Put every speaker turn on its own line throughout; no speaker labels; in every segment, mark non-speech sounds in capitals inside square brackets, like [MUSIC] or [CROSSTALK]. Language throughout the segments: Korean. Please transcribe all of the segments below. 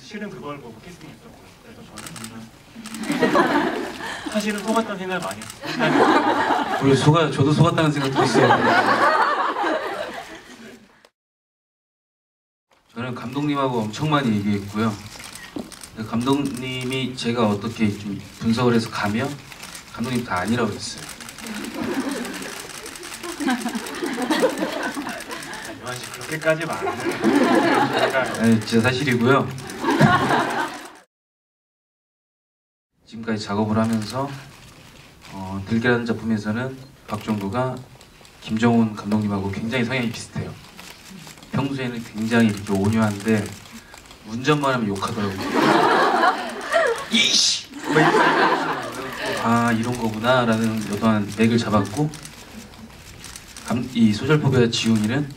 실은 그걸 보고 캐스팅했었고 그래서 저는 [LAUGHS] 사실은 속았다는 생각을 많이 했어요.
우리 속아 저도 속았다는 생각 들었어요. 저는 감독님하고 엄청 많이 얘기했고요. 감독님이 제가 어떻게 좀 분석을 해서 가면 감독님 다 아니라고.
요한 [LAUGHS] 씨 그렇게까지 제가
아니, 진짜 사실이고요. [LAUGHS] 지금까지 작업을 하면서 어, 들깨라는 작품에서는 박정도가 김정훈 감독님하고 굉장히 성향이 비슷해요. 평소에는 굉장히 이렇게 온유한데 운전만 하면 욕하더라고요. [LAUGHS] 이씨! 뭐아 이런 거구나 라는 어떠한 맥을 잡았고 감- 이 소셜 포비아 지웅이는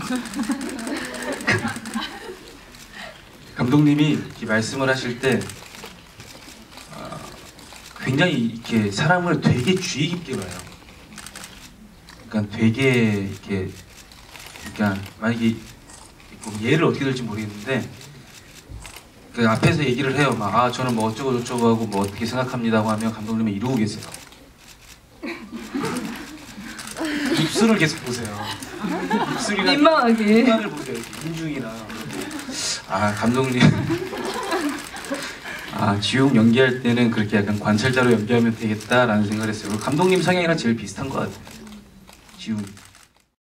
[LAUGHS] 감독님이 이렇게 말씀을 하실 때 아, 굉장히 이렇게 사람을 되게 주의 깊게 봐요. 그러니까 되게 이렇게 그러니까 만약에 뭐 예를 어떻게 들지 모르겠는데 그 앞에서 얘기를 해요. 막 아 저는 뭐 어쩌고 저쩌고 하고 뭐 어떻게 생각합니다고 하면 감독님은 이러고 계세요. [LAUGHS] 입술을 계속 보세요. 입술이랑
민망하게.
시간을 보세요. 인중이나. 아 감독님. 아 지용 연기할 때는 그렇게 약간 관찰자로 연기하면 되겠다라는 생각을 했어요. 감독님 성향이랑 제일 비슷한 것 같아요. 지용.